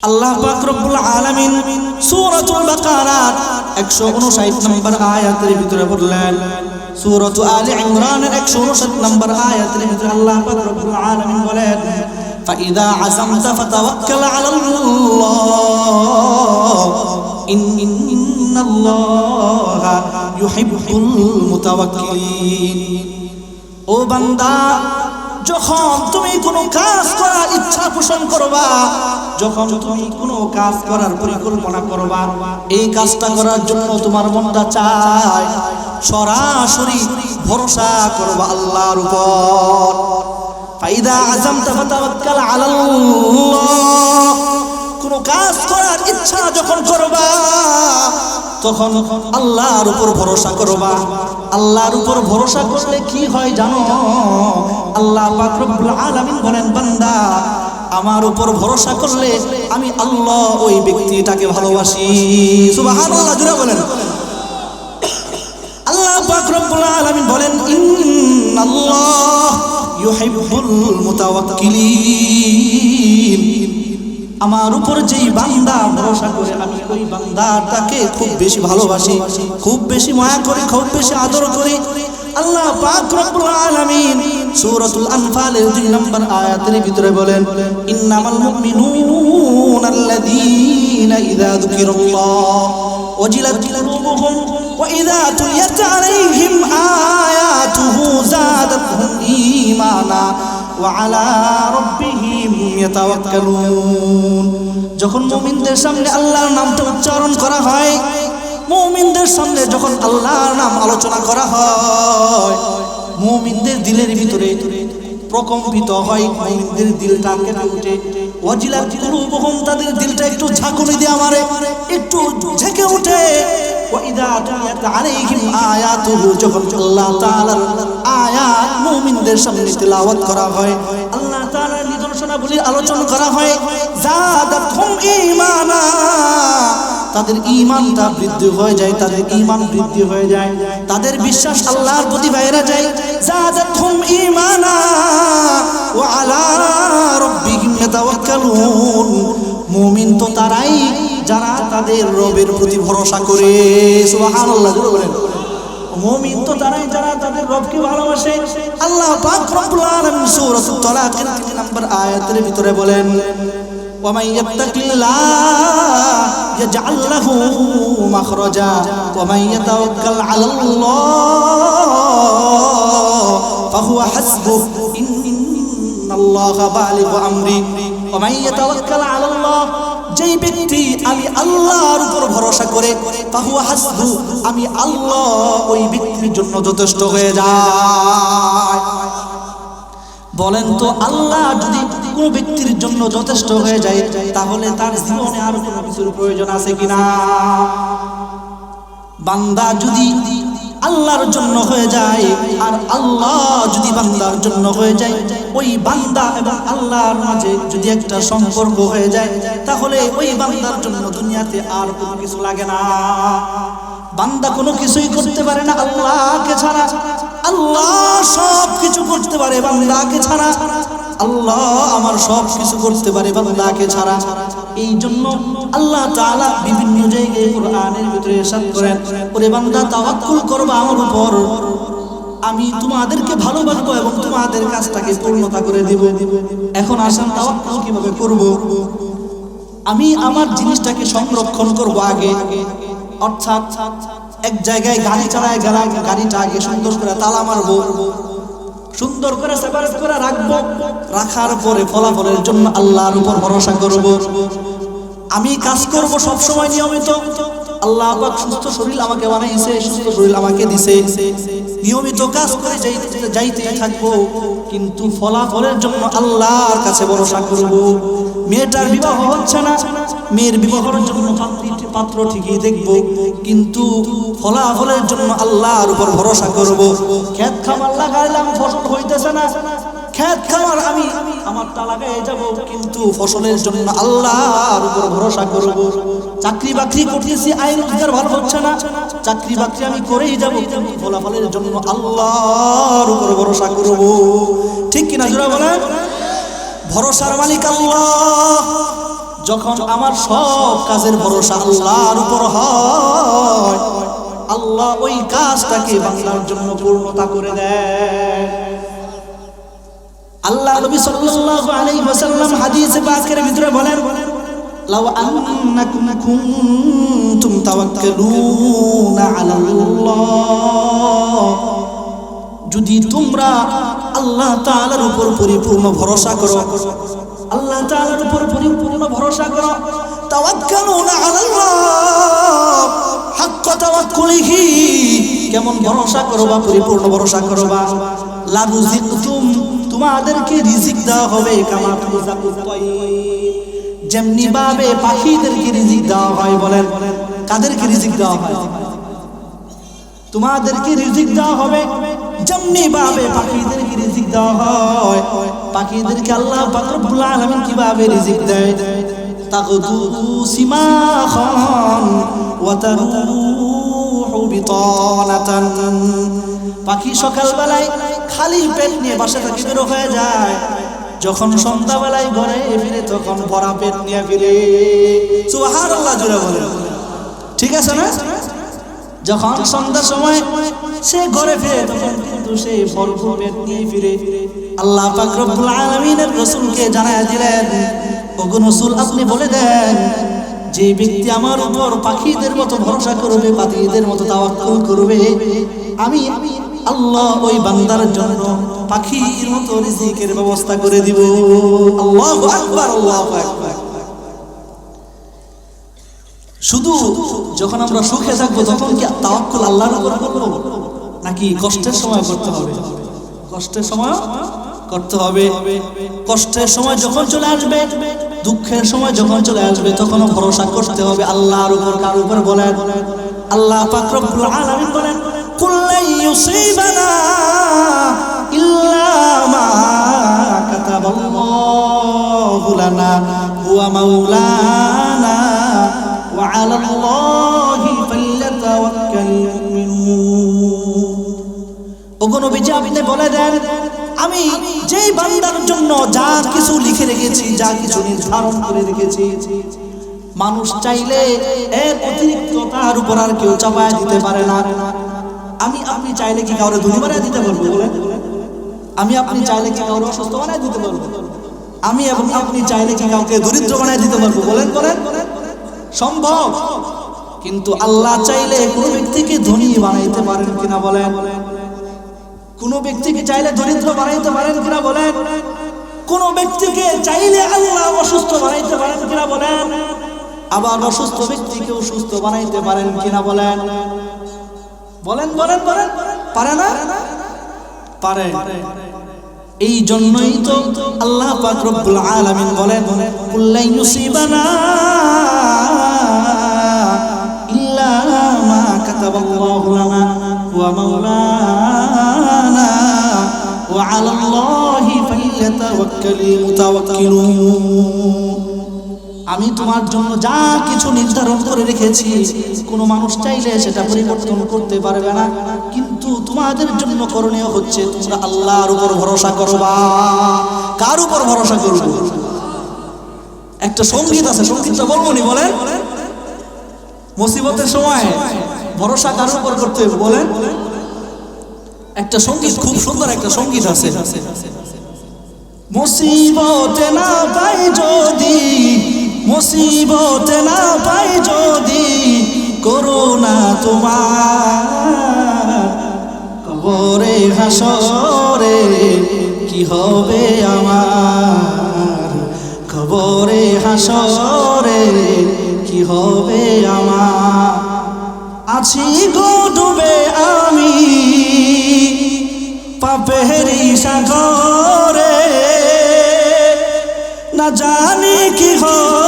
আল্লাহ পাক রব্বুল আলামিন সূরাতুল বাকারার 159 নম্বর আয়াতের ভিতরে বললেন সূরাতু আলে ইমরানের 159 নম্বর আয়াতের ভিতরে আল্লাহ পাক রব্বুল আলামিন বলেন فإذا عزمت فتوكل على الله إن الله يحب المتوكلين ও বান্দা যখন তুমি কোনো কাজ করার ইচ্ছা পোষণ করবা, যখন তুমি কোনো কাজ করার পরিকল্পনা করবা, এই কাজটা করার জন্য তোমার মনটা চায়, সরাসরি ভরসা করবা আল্লাহর উপর। ফাইদা আজমতা ফাতাওয়াক্কাল আলাল্লাহ। কোন কাজ করার ইচ্ছা যখন করবা তখন আল্লাহর উপর ভরসা করবা। আল্লাহর উপর ভরসা করলে কি হয় জানো? আল্লাহ পাক রব্বুল আলামিন বলেন, বান্দা, আমার উপর ভরসা করলে আমি আল্লাহ ওই ব্যক্তিটাকে ভালোবাসি। সুবহানাল্লাহ জুড়ে বলেন। আল্লাহ পাক রব্বুল আলামিন বলেন, ইন্নাল্লাহ ইউহিব্বুল মুতাওয়াক্কিলিন। আমার উপর যেই বান্দা ভরসা করে আমি ওই বান্দাটাকে খুব বেশি ভালোবাসি, খুব বেশি মায়া করি, খুব বেশি আদর করি। আল্লাহ পাক রব্বুল আলামিন সূরাতুল আনফালের 2 নম্বর আয়াতের ভিতরে বলেন, ইন্নামাল মুমিনুনাল্লাযীনা ইযা যুকিরাল্লাহ ওয়াজিলাত কুলুবুহুম ওয়া ইযা তুলিয়াত আলাইহিম আয়াতুহু যাদাতহুম ঈমানা ওয়া আলা রাব্বিহিম যখন মোমিনদের সামনে আল্লাহর নামটা উচ্চারণ করা হয়, মোমিনদের সামনে যখন আল্লাহর নাম আলোচনা করা হয়, মোমিনদের দিলের ভিতরে প্রকম্পিত হয়, মোমিনদের দিলটা কেটে উঠে। ওয়াজিলার তাদের দিলটা একটু ঝাঁকুনি দিয়ে আমারে একটু ঝেঁকে উঠে। আল্লাহ সামনে করা হয়, আল্লাহ নিদর্শনাবলী আলোচনা করা হয়। ঈমানা। তাদের ঈমানটা বৃদ্ধি হয়ে যায়, তাদের ঈমান বৃদ্ধি হয়ে যায়। তাদের বিশ্বাস আল্লাহর প্রতি বাইরে যায়। জাদাতহুম ঈমানা। ওয়া আলা রাব্বিহিম ইয়াতাওয়াক্কালুন। মুমিন তো তারাই যারা তাদের রবের প্রতি ভরসা করে। সুবহানাল্লাহ বলেন। মুমিন তো তারাই যারা তাদের রবকে ভালোবাসে। আল্লাহ পাক রব্বুল আলামিন সূরা তালাকের 3 নম্বর আয়াতের ভিতরে বলেন ওয়া মান ইত্তাকিল্লাহ ইয়াজআল লাহু মাখরাজা ওয়া মান ইয়াতাওয়াক্কাল আলাল্লাহ ফাহুয়া হাসবুহ ইন্নাল্লাহা বালিগু আমরি ওয়া মান ইয়াতাওয়াক্কাল আলাল্লাহ যেই ব্যক্তি আমি আল্লাহর উপর ভরসা করে তাহু হাসবু, আমি আল্লাহ ওই ব্যক্তির জন্য যথেষ্ট হয়ে যায়। বলেন তো, আল্লাহ যদি কোনো ব্যক্তির জন্য যথেষ্ট হয়ে যায়, তাহলে তার জীবনে আর কোনো কিছুর প্রয়োজন আছে কিনা? বান্দা যদি আল্লাহর জন্য হয়ে যায়। আর আল্লাহ যদি বান্দার জন্য হয়ে যায়, ওই বান্দা এবং আল্লাহর মাঝে যদি একটা সম্পর্ক হয়ে যায়, তাহলে ওই বান্দার জন্য দুনিয়াতে আর কোনো কিছু লাগে না। বান্দা কোনো কিছুই করতে পারে না আল্লাহকে ছাড়া। আল্লাহ সব কিছু করতে পারে বান্দাকে ছাড়া। আল্লাহ আমার সব কিছু করতে পারে বান্দাকে ছাড়া। এই জন্য আল্লাহ তাআলা বিভিন্ন জায়গায় কোরআনের ভিতরে ইরশাদ করেন। ওরে বান্দা, তাওয়াক্কুল করবা আমার উপর। আমি তোমাদেরকে ভালোবাসবো এবং তোমাদের কাজটাকে পূর্ণতা করে দেব। এখন আসেন তাওয়াক্কুল কীভাবে করব। আমি আমার জিনিসটাকে সংরক্ষণ করব আগে। অর্থাৎ এক জায়গায় গাড়ি চালায় গেলাম গাড়িটা আগে সুন্দর করে তালা মারবো। সুন্দর করে সেপারেট করে রাখব, রাখার পরে ফলাফলের জন্য আল্লাহর উপর ভরসা করব। আমি কাজ করব সব সময় নিয়মিত। আল্লাহ পাক সুস্থ শরীর আমাকে বানাইছে সুস্থ শরীর আমাকে দিছে। নিয়মিত কাজ করে যাইতে যাইতে থাকব, কিন্তু ফলাফলের জন্য আল্লাহর কাছে ভরসা করব। মেয়েটার বিবাহ হচ্ছে না, মেয়ের বিবাহের জন্য পাত্র ঠিকই দেখব, কিন্তু ফলাফলের জন্য আল্লাহর উপর ভরসা করব। খেত খামার লাগাইলাম, ফসল হইতেছে না। খেত খামার, আমি আমারটা লাগাই যাব, কিন্তু ফসলের জন্য আল্লাহর উপর ভরসা করব। চাকরি বাকরি করতেছি আয় রোজগার ভালো হচ্ছে না। চাকরি বাকরি আমি করেই যাব, কিন্তু ফলাফলের জন্য আল্লাহর উপর ভরসা করব। ঠিক কিনা জোরা বলেন? ভরসার মালিক আল্লাহ। যখন আমার সব কাজের ভরসা আল্লাহর উপর হয়, আল্লাহ ওই কাজটাকে বাংলার জন্য পূর্ণতা করে দেয় আল্লাহ নবী সাল্লাল্লাহু আলাইহি ওয়াসাল্লাম হাদিসে পাকের ভিতরে বলেন, লাউ আন্নাকুম কুনতুম তাওয়াক্কালুনা আলাল্লাহ। যদি তোমরা আল্লাহ তাআলার উপর পরিপূর্ণ ভরসা করো, আল্লাহ তাআলার উপর পরিপূর্ণ ভরসা করো, তাওয়াক্কালুনা আলাল্লাহ। হাক্ক তাওয়াক্কুলিহি। কেমন ভরসা করো বা পরিপূর্ণ ভরসা করো বা লা রুজিকতুম তোমাদেরকে রিজিক দেওয়া হবে, কামা যেমনি ভাবে পাখিদেরকে রিজিক দেওয়া হয় বলেন, কাদেরকে রিজিক দেওয়া হয়? তোমাদেরকে রিজিক দেওয়া হবে, যেমনি ভাবে পাখিদেরকে রিজিক দেওয়া হয়। পাখিদেরকে আল্লাহ পাক রব্বুল আলামিন কীভাবে রিজিক দেয়? তাকুতু সিমাখান ওয়া তারুহু বিতানাতান। পাখি সকালবেলায় খালি পেট নিয়ে বাসা থেকে বের হয়ে যায়। যখন সন্ধ্যাবেলায় ঘরে ফিরে তখন ভরা পেট নিয়ে ফিরে। সুবহানাল্লাহ জুড়ে বলে ঠিক আছে না? যখন সন্ধ্যার সময় সে ঘরে ফিরে তখন কিন্তু সে ভরপুর পেট নিয়ে ফিরে। আল্লাহ পাক রব্বুল জানায় দিলেন, ওগো রাসূল, আপনি বলে দেন, যে ব্যক্তি আমার উপর পাখিদের মতো ভরসা করবে, পাখিদের মতো তাওয়াক্কুল করবে, আমি আল্লাহ ওই বান্দার জন্য পাখির মতো রিজিকের ব্যবস্থা করে দিব। আল্লাহু আকবার, আল্লাহু শুধু যখন আমরা সুখে থাকব তখন কি তাওয়াক্কুল আল্লাহর উপর করব? নাকি কষ্টের সময় করতে হবে? কষ্টের সময় করতে হবে। কষ্টের সময় যখন চলে আসবে, দুঃখের সময় যখন চলে আসবে, তখনও ভরসা করতে হবে আল্লাহর উপর কার উপর বলেন। আল্লাহ পাক রব্বুল আলামিন বলেন কুল্লাই ইউসিবানা ইল্লা মা বলে দেন, আমি যেই বান্দার জন্য যা কিছু লিখে রেখেছি, যা কিছু নির্ধারণ করে রেখেছি, মানুষ চাইলে এর অতিরিক্ত তার উপর আর কেউ চাপায় দিতে পারে না। আমি আপনি চাইলে কি কাউরে ধনী বানায় দিতে পারব বলেন? আমি আপনি চাইলে কি কাউরে অসুস্থ বানায় দিতে পারব? আমি এবং আপনি চাইলে কি কাউকে দরিদ্র বানায় দিতে পারব বলেন? বলেন? সম্ভব? কিন্তু আল্লাহ চাইলে কোনো ব্যক্তিকে ধনী বানাইতে পারেন কিনা বলেন? কোন ব্যক্তিকে চাইলে দরিদ্র বানাইতে পারেন কিনা বলেন? কোন ব্যক্তিকে চাইলে আল্লাহ অসুস্থ বানাইতে পারেন কিনা বলেন? আবার অসুস্থ ব্যক্তিকে সুস্থ বানাইতে পারেন কিনা বলেন? বলেন বলেন বলেন পারে না? পারে। এই জন্যই তো আল্লাহ পাক রব্বুল আলামিন বলেন কুল্লাই ইউসিবানা ইল্লা মা কাতাবাল্লাহু লানা ওয়া মাওলানা ওয়া আলাল্লাহি ফাল্যাতাওয়াক্কালিল মুতাওয়াক্কিলুন আমি তোমার জন্য যা কিছু নির্ধারণ করে রেখেছি, কোনো মানুষ চাইলে সেটা পরিবর্তন করতে পারবে না। কিন্তু তোমাদের জন্য করণীয় হচ্ছে তোমরা আল্লাহর উপর ভরসা করবা কার উপর ভরসা করব? একটা সংগীত আছে, সঙ্গীতটা বলব নি, বলেন। মুসিবতের সময় ভরসা কার উপর করতে হবে, বলেন। একটা সংগীত, খুব সুন্দর একটা সংগীত আছে। মুসিবতে না পাই যদি মুসিবতে না পাই যদি করোনা তোমার। কবরে হাসরে কি হবে আমার? কবরে হাসরে কি হবে আমার? আছি গো ডুবে আমি পাপেরি সাগরে। না জানি কি হবে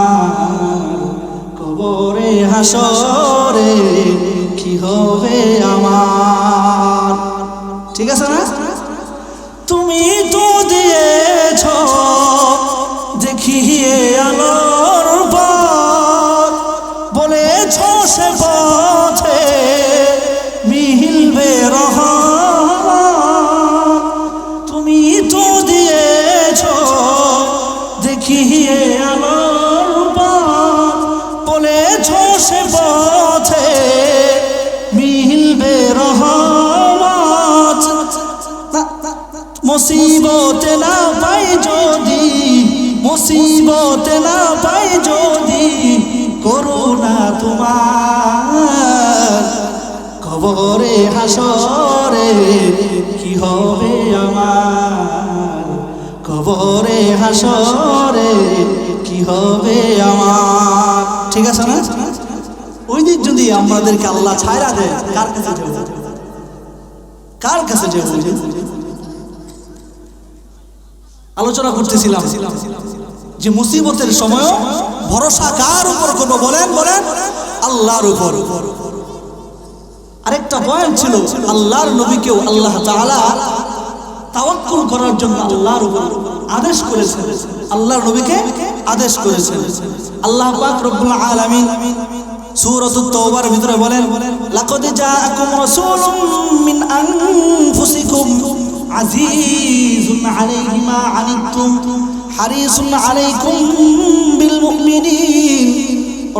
হাসরে কি হবে আমার? তোমার কবরে হাসরে, কি হবে আমার? কবরে হাসরে, কি হবে আমার? ঠিক আছে না? ওই দিন যদি আমাদেরকে আল্লাহ ছায়রা দেয়, কার কাছে কার কাছে আলোচনা করতেছিলাম যে মুসিবতের সময় ভরসা কার উপর করব বলেন বলেন, আল্লাহর উপর। আরেকটা পয়েন্ট ছিল, আল্লাহর নবীকেও আল্লাহ তাওয়াক্কুল করার জন্য আল্লাহর উপর আদেশ করেছেন। আল্লাহর নবীকে আদেশ করেছেন। আল্লাহ পাক রব্বুল আলামিন সূরাতুত তাওবার ভিতরে বলেন, লাকাদ জাআকুম রাসূলুম মিন আনফুসিকুম আজিজুন আলাইহি মা আনিতুম হারিসুন আলাইকুম বিল মুমিনিন।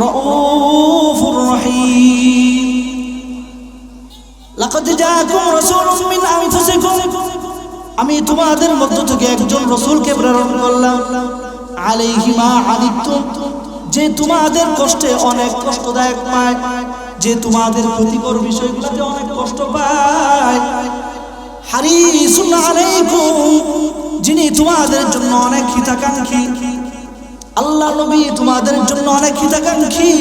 রাউফুর রহিম। লাকাদ জাআকুম রাসূলুম মিন আনফুসিকুম। আমি তোমাদের মধ্য থেকে একজন রসুলকে প্রেরণ করলাম। আলাইহি মা আনিতুম যে তোমাদের কষ্টে অনেক কষ্টদায়ক পায়, যে তোমাদের ক্ষতিকর বিষয়গুলোতে অনেক কষ্ট পায়। হারিসুন আলাইকুম। যিনি তোমাদের জন্য অনেক হিতাকাঙ্ক্ষী। আল্লাহ নবী তোমাদের জন্য অনেক হিতাকাঙ্ক্ষী।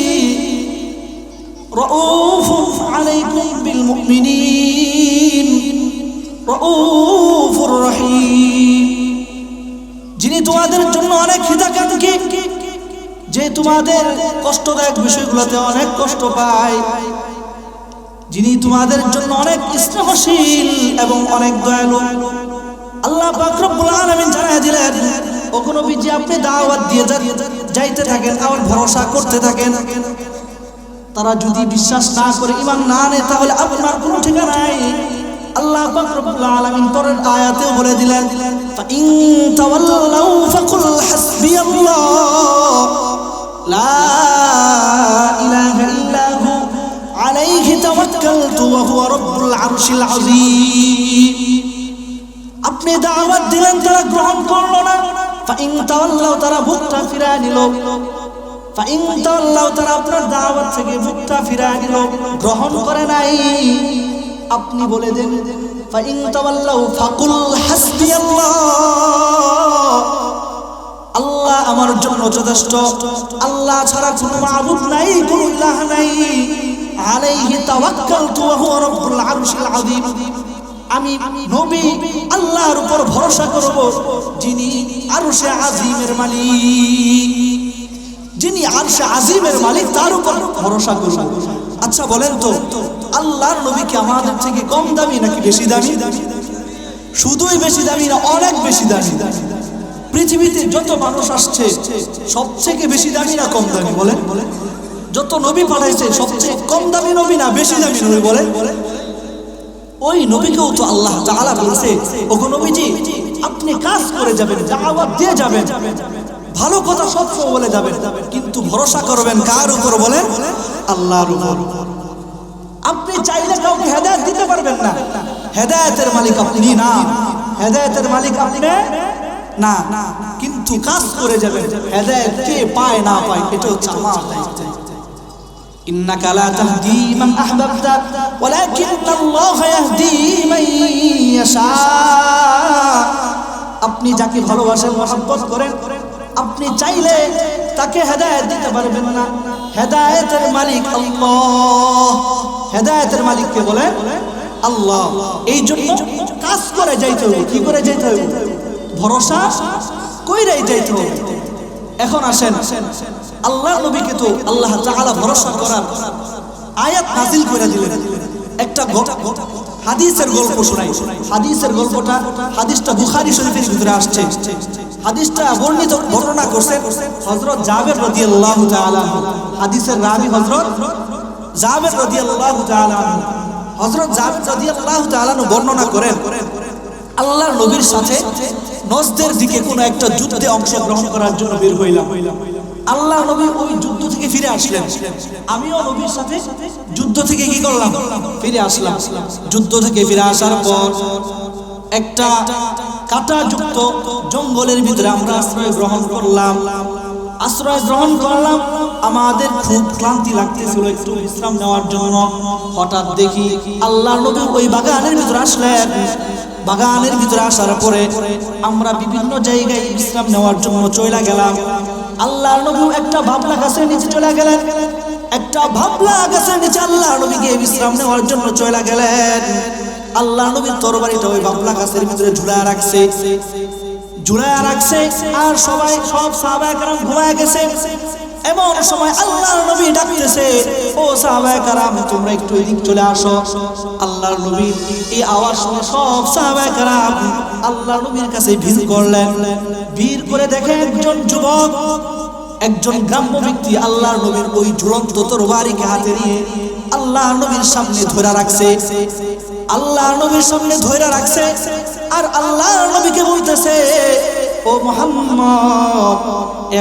আলাইকুম বিল মুমিনিন। রউফুর রহিম। যিনি তোমাদের জন্য অনেক হিতাকাঙ্ক্ষী, যে তোমাদের কষ্টদায়ক বিষয়গুলোতে অনেক কষ্ট পায়। যিনি তোমাদের জন্য অনেক স্নেহশীল এবং অনেক দয়ালু। আল্লাহ পাক রব্বুল আলামিন জানায় দিলেন, ও কোন নবীজি, আপনি দাওয়াত দিয়ে যাইতে থাকেন আর ভরসা করতে থাকেন। তারা যদি বিশ্বাস না করে ইমান না নেয়, তাহলে আপনার কোনো ঠিকানা নাই। আল্লাহ পাক রব্বুল আলামিন পরের আয়াতেও বলে দিলেন ফাইন তাওয়াল্লাউ ফাকুল হাসবিয়াল্লাহ লা ইলাহা ইল্লা হু আলাইহি তাওয়াক্কালতু ওয়া হুয়া রব্বুল আরশিল আযীম। আপনি দাওয়াত দিলেন, তারা গ্রহণ করল না। ফাইন তাওয়াল্লাউ তারা মুখটা ফিরায় নিল। ফাইন তাওয়াল্লাউ তারা আপনার দাওয়াত থেকে মুখটা ফিরায় নিল। গ্রহণ করে নাই। আপনি বলে দেন, ফাইন তাওয়াল্লাউ ফাকুল হাসবিয়াল্লাহ আল্লাহ আমার জন্য যথেষ্ট। আল্লাহ ছাড়া কোনো মাবুদ নাই, কোনো ইলাহ নাই। আলাইহি তাওয়াক্কালতু ওয়া হুয়া রাব্বুল আরশিল আযীম। আমি নবী আল্লাহর উপর ভরসা করব যিনি আরশে আজিমের মালিক। যিনি আরশে আজিমের মালিক, তার উপর ভরসা করব। আচ্ছা বলেন তো, আল্লাহর নবী কি আমাদের থেকে কম দামি নাকি বেশি দামি? শুধুই বেশি দামি না, অনেক বেশি দামি। পৃথিবীতে যত মানুষ আসছে, সবথেকে বেশি দামি না কম দামি, বলেন? বলেন যত নবী পাঠাইছে সবচেয়ে কম দামি নবী না বেশি দামি নবী, বলেন? ওই নবীকেও তো আল্লাহ তাআলা বলছে, ওগো নবীজি, আপনি কাজ করে যাবেন, দাওয়াত দিয়ে যাবেন, ভালো কথা সব সময় বলে যাবেন, কিন্তু ভরসা করবেন কার উপর বলেন? আল্লাহর উপর। আপনি চাইলে কাউকে হেদায়েত দিতে পারবেন না। হেদায়েতের মালিক আপনি না। হেদায়েতের মালিক আপনি না। কিন্তু কাজ করে যাবেন, হেদায়েত কে পায় না পায়, এটা হচ্ছে আমার দায়িত্ব। إنك لا تهدي من أحببت ولكن الله يهدي من يشاء আপনি যাকে ভালোবাসেন মহব্বত করেন আপনি চাইলে তাকে হেদায়েত দিতে পারবেন না হেদায়েতের মালিক আল্লাহ হেদায়েতের মালিককে বলেন আল্লাহ এই জন্য কাজ করে যাইতে হবে কি করে যাইতে হবে ভরসা কইরাই যাইতে হবে এখন আসেন আল্লাহ নবীকে তো আল্লাহ তাআলা ভরসা করার আয়াত নাজিল করে দিলেন একটা হাদিসের গল্প শোনাই হাদিসের গল্পটা, হাদিসটা বুখারী শরীফের ভিতরে আসছে হাদিসটা বর্ণিত, বর্ণনা করছেন হযরত জাবের রাদিয়াল্লাহু তাআলা। হাদিসের রাবি হযরত জাবের রাদিয়াল্লাহু তাআলা। হযরত জাবের রাদিয়াল্লাহু তাআলা বর্ণনা করেন, আল্লাহর নবীর সাথে নজদের দিকে কোনো একটা যুদ্ধে অংশগ্রহণ করার জন্য বের হইলাম আল্লাহ নবী ওই যুদ্ধ থেকে ফিরে আসলেন। আমিও নবীর সাথে যুদ্ধ থেকে কি করলাম? ফিরে আসলাম। যুদ্ধ থেকে ফিরে আসার পর একটা কাঁটাযুক্ত জঙ্গলের ভিতরে আমরা আশ্রয় গ্রহণ করলাম। আশ্রয় গ্রহণ করলাম। আমাদের খুব ক্লান্তি লাগতেছিল একটু বিশ্রাম নেওয়ার জন্য। হঠাৎ দেখি আল্লাহ নবী ওই বাগানের ভিতরে আসলেন। বাগানের ভিতরে আসার পরে আমরা বিভিন্ন জায়গায় বিশ্রাম নেওয়ার জন্য চলে গেলাম। আল্লাহ নবী একটা ভাবনা গাছের নিচে চলে গেলেন। একটা ভাবলা গাছের নিচে আল্লাহ নবী গিয়ে বিশ্রাম নেওয়ার জন্য চলে গেলেন। আল্লাহ নবীর তরবারিটা ওই ভাবলা গাছের ভিতরে ঝুলায় রাখছে। ঝুলায় রাখছে আর সবাই সব সাহাবায়ে কারাম ঘুমায় গেছে। এমন সময় আল্লাহর নবী ডাকতেছে, ও সাহাবায়ে কারাম, তোমরা একটু এদিক চলে আসো। আল্লাহর নবী এই আওয়াজ শুনে সব সাহাবায়ে কারাম আল্লাহর নবীর কাছে ভিড় করলেন। ভিড় করে দেখে একজন যুবক, একজন গ্রাম্য ব্যক্তি আল্লাহর নবীর ওই ঝুলন্ত তরবারিকে হাতে নিয়ে আল্লাহর নবীর সামনে ধরে রাখছে। আল্লাহর নবীর সামনে ধরে রাখছে আর আল্লাহর নবীকে বলতেছে ও মোহাম্মদ,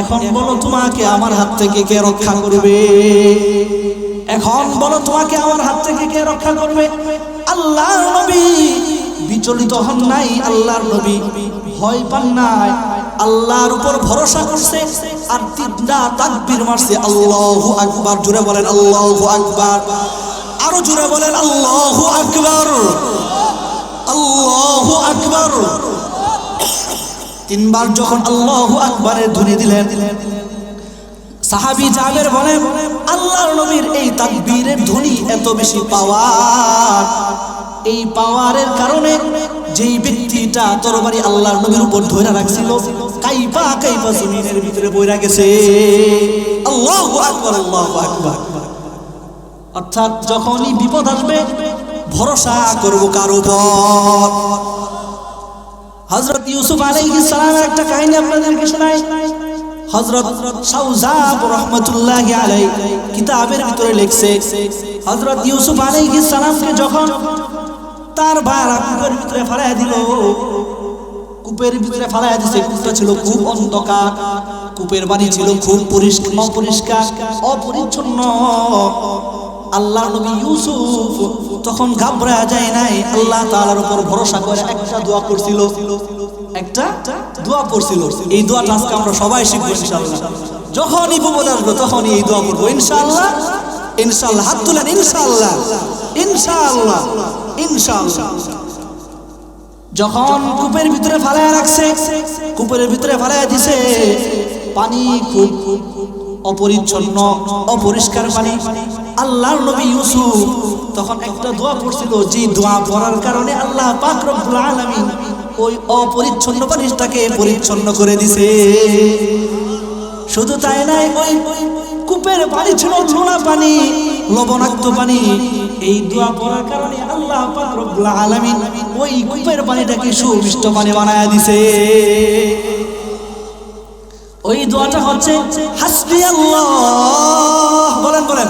এখন বলো তোমাকে আমার হাত থেকে কে রক্ষা করবে? এখন বলো তোমাকে আমার হাত থেকে কে রক্ষা করবে? আল্লাহর নবী বিচলিত হন নাই, আল্লাহর নবী ভয় পান নাই, আল্লাহর উপর ভরসা করছে, আর তিনটা তাকবীর মারছে, আল্লাহু আকবার জুড়ে বলেন আল্লাহু আকবার, আরও জুড়ে বলেন আল্লাহু আকবার আল্লাহু আকবার। তিনবার যখন আল্লাহ আকবারের ধ্বনি দিলেন, সাহাবি জাবের বলেন, আল্লাহর নবীর এই তাকবীরের ধ্বনি এত বেশি পাওয়ার। এই পাওয়ারের কারণে যেই ব্যক্তিটা তরবারি আল্লাহর নবীর উপর ধরে রাখছিল কাইপা কাইপা জমিনের ভিতরে বইরা গেছে। আল্লাহু আকবার আল্লাহু আকবার। অর্থাৎ যখনই বিপদ আসবে, ভরসা করব কার উপর। হযরত ইউসুফ আলাইহিস সালামের একটা কাহিনী আপনাদেরকে শোনাই। হযরত সাউজাব রাহমাতুল্লাহি আলাই কিতাবের ভিতরে লিখছে, হযরত ইউসুফ আলাইহিস সালামকে যখন তার ভাইরা কূপের ভিতরে ফেলাইয়া দিল, কূপের ভিতরে ফেলাইয়া দিছে, কূপটা ছিল খুব অন্ধকার, কূপের বাড়ি ছিল খুব পরিষ্কার অপরিষ্কার, অপরিচ্ছন্ন। আল্লাহ নবী ইউসুফ তখন ঘাবড়া যায় নাই, আল্লাহ তাআলার উপর ভরসা করে একটা দোয়া করছিল। একটা দোয়া পড়ছিল। এই দোয়াটা আজকে আমরা সবাই শিখব ইনশাআল্লাহ। যখনই বিপদ আসবে তখনই এই দোয়া করব ইনশাআল্লাহ ইনশাআল্লাহ, হাত তুলেন, ইনশাআল্লাহ ইনশাআল্লাহ ইনশাআল্লাহ। যখন কূপের ভিতরে ফালায় রাখছে, কূপের ভিতরে ফালায় দিছে, পানি খুব অপরিচ্ছন্ন, অপরিষ্কার পানি। আল্লাহর নবী ইউসুফ তখন একটা দোয়া পড়ছিল যে দোয়া পড়ার কারণে আল্লাহ পাক রব্বুল আলামিন ওই অপরিচ্ছন্ন পানিটাকে পরিচ্ছন্ন করে দিছে। শুধু তাই নাই, ওই কূপের পানি ছিল নোনা পানি, লবণাক্ত পানি। এই দোয়া পড়ার কারণে আল্লাহ পাক রব্বুল আলামিন ওই কূপের পানিটাকে সুমিষ্ট পানি বানায়া দিছে। ওই দোয়াটা হচ্ছে হাসবি আল্লাহ। বলেন বলেন।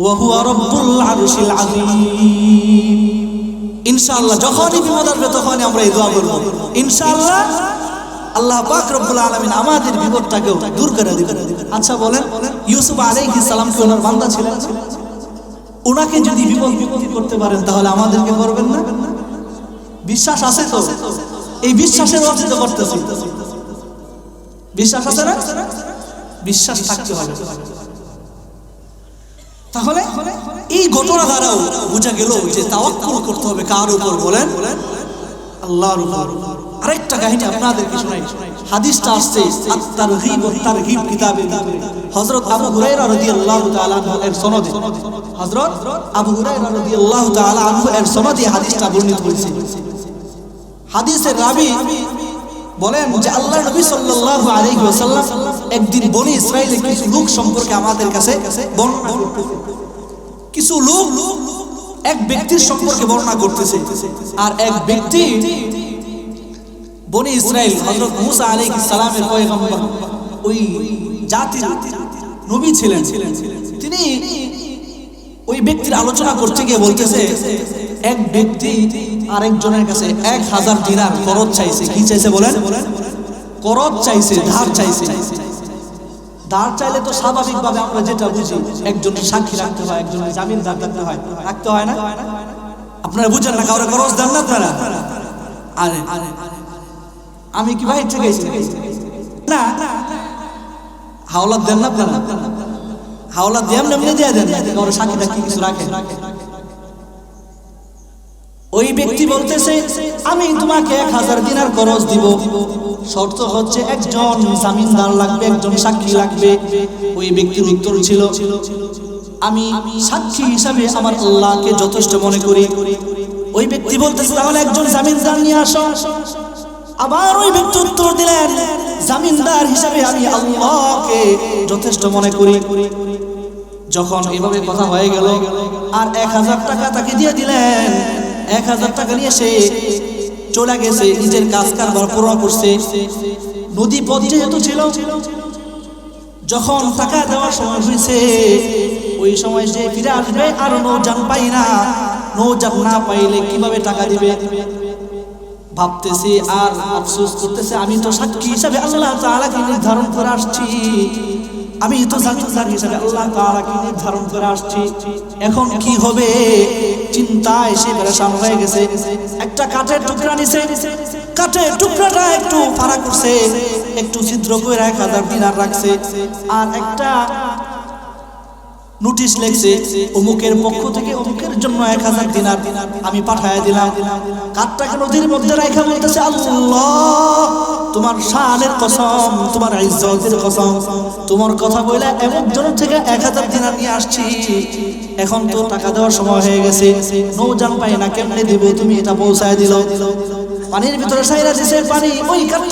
ওয়া হুয়া রাব্বুল আরশিল আযীম। যখনই বিপদ আসবে তখনই আমরা এই দোয়া করব। ইনশাআল্লাহ আল্লাহ পাক রব্বুল আলামিন আমাদের বিপদটাকেও দূর করে দিবেন। আচ্ছা বলেন, ইউসুফ আলাইহিস সালাম কি ওনার বান্দা ছিলেন? ওনাকে যদি বিপদ বিপত্তি করতে পারেন, তাহলে আমাদেরকে করবেন না? বিশ্বাস আছে তো? এই বিশ্বাসের অর্জিত করতেছি। বিশ্বাস আছে না? বিশ্বাস থাকতে হবে। তাহলে এই ঘটনা দ্বারাও বোঝা গেল যে তাওয়াক্কুল করতে হবে কার উপর বলেন? আল্লাহর উপর। আরেকটা কাহিনী আপনাদেরকে শোনাই। হাদিসটা আসছে কিতাবে। হযরত আবু হুরায়রা রাদিয়াল্লাহু তাআলা এর সনদে। হযরত আবু হুরায়রা রাদিয়াল্লাহু তাআলা আনহু এর সনদে হাদিসটা বর্ণিত হয়েছে। হাদিসের রাবি বলেন যে আল্লাহ নবী সাল্লাল্লাহু আলাইহি ওয়াসাল্লাম একদিন বনি ইসরাইলের কিছু লোক সম্পর্কে আমাদের কাছে বর্ণনা কিছু লোক এক ব্যক্তির সম্পর্কে বর্ণনা করতেছে। আর এক ব্যক্তি বনি ইসরায়েল হযরত মুসা আলাইহিস সালামের পয়গম্বর, ওই জাতির নবী ছিলেন। তিনি ওই ব্যক্তির আলোচনা করতে গিয়ে বলতেছে, এক ব্যক্তি আরেকজনের কাছে এক হাজার দিনার করজ চাইছে। কি চাইছে বলেন? করজ চাইছে, ধার চাইছে। ধার চাইলে তো স্বাভাবিকভাবে আমরা যেটা বুঝি একজন সাক্ষী রাখতে হয় একজনের জামিনদার রাখতে হয়। রাখতে হয় না? আপনারা বুঝেন না কাউরে খরচ দেন না আপনারা? আরে আমি কি ভাই ঠিক আছে? না। হাওলাত দেন না আপনারা? হাওলাত দিয়ে এমনি এমনি দিয়ে দেন কারও সাক্ষী টাক্ষী কিছু রাখে। ওই ব্যক্তি বলতেছে, আমি তোমাকে এক হাজার দিনার খরচ দিব। শর্ত হচ্ছে একজন জামিনদার লাগবে, একজন সাক্ষী লাগবে। ওই ব্যক্তির উত্তর ছিল, আমি সাক্ষী হিসাবে আমার আল্লাহকে যথেষ্ট মনে করি। ওই ব্যক্তি বলতেছে, তাহলে একজন জামিনদার নিয়ে আসো। আবার ওই ব্যক্তি উত্তর দিলেন, জামিনদার হিসাবে আমি আল্লাহকে যথেষ্ট মনে করি। যখন এভাবে কথা হয়ে গেল, আর এক হাজার টাকা তাকে দিয়ে দিলেন এক হাজার টাকা নিয়ে সে চলে গেছে, নিজের কাজ কারবার পূরণ করছে। নদী পথ যেহেতু ছিল, যখন টাকা দেওয়ার সময় হয়েছে, ওই সময় সে ফিরে আসবে, আর নৌযান পাই না। নৌযান না পাইলে কীভাবে টাকা দিবে? ভাবতেছি আর আফসোস করতেছে, আমি তো সাক্ষী হিসাবে আল্লাহ তাআলাকে নির্ধারণ করে আসছি। আমি তো জামিনদার হিসাবে আল্লাহ তাআলাকে নির্ধারণ করে আসছি। এখন কি হবে? চিন্তায় সে পেরেশান হয়ে গেছে। একটা কাঠের টুকরা নিছে। কাঠের টুকরাটা একটু ফাড়া করছে। একটু ছিদ্র করে এক হাজার দিনার রাখছে। আর একটা নোটিশ লেখছে, অমুকের পক্ষ থেকে অমুকের জন্য এক হাজার দিনার আমি পাঠায় দিলাম। কাঠটাকে নদীর মধ্যে রেখা বলতেছে তোমার শানের কসম, তোমার ইজ্জতের কসম, তোমার কথা বলে এমন জন থেকে এক হাজার দিনার নিয়ে আসছি। এখন তো টাকা দেওয়ার সময় হয়ে গেছে নৌজান পাই না, কেমনে দিব তুমি এটা পৌঁছায় দিল। পানির ভিতরে সাইরা দিছে, পানি, ওই